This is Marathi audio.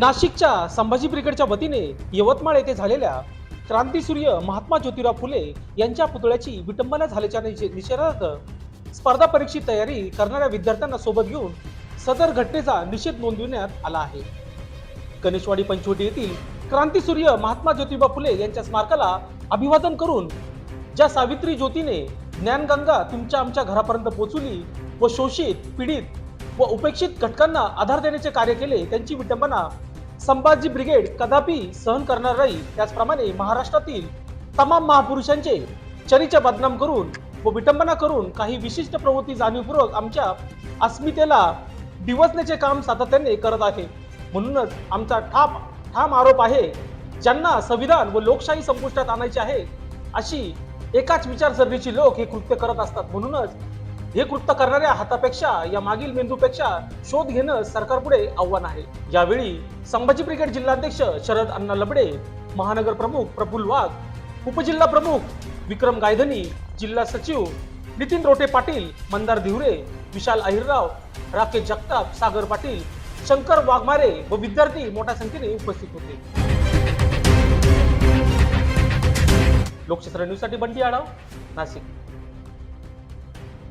नाशिकच्या संभाजी ब्रिगेडच्या वतीने यवतमाळ येथे झालेल्या क्रांतीसूर्य महात्मा ज्योतिराव फुले यांच्या पुतळ्याची विटंबना झाल्याच्या निषेधार्थ स्पर्धा परीक्षेची तयारी करणाऱ्या विद्यार्थ्यांना सोबत घेऊन सदर घटनेचा निषेध नोंदविण्यात आला आहे. गणेशवाडी पंचवटी येथील क्रांतीसूर्य महात्मा ज्योतिबा फुले यांच्या स्मारकाला अभिवादन करून ज्या सावित्री ज्योतीने ज्ञानगंगा तुमच्या आमच्या घरापर्यंत पोहोचवली व शोषित पीडित व उपेक्षित घटकांना आधार देण्याचे कार्य केले त्यांची विटंबना संभाजी ब्रिगेड कदापि सहन करणार नाही. त्याचप्रमाणे महाराष्ट्रातील तमाम महापुरुषांचे चरीचे बदनाम करून व विटंबना करून काही विशिष्ट प्रवृत्ती जाणीवपूर्वक आमच्या अस्मितेला डिवचण्याचे काम सातत्याने करत आहे. म्हणूनच आमचा ठाप ठाम आरोप आहे ज्यांना संविधान व लोकशाही संपुष्टात आणायची आहे अशी एकाच विचारसरणीची लोक हे कृत्य करत असतात. म्हणूनच हे कृत्य करणाऱ्या हातापेक्षा या मागील मेंदूपेक्षा शोध घेणं सरकारपुढे आव्हान आहे. यावेळी संभाजी ब्रिगेड जिल्हाध्यक्ष शरद अण्णा लबडे महानगर प्रमुख प्रफुल्ल वाघ उपजिल्हा प्रमुख विक्रम गायधनी जिल्हा सचिव नितीन रोटे पाटील मंदार धिवरे विशाल अहिरराव राकेश जगताप सागर पाटील शंकर वाघमारे व विद्यार्थी मोठ्या संख्येने उपस्थित होते. लोकशास्त्र न्यूजसाठी बंटी आढाव नाशिक.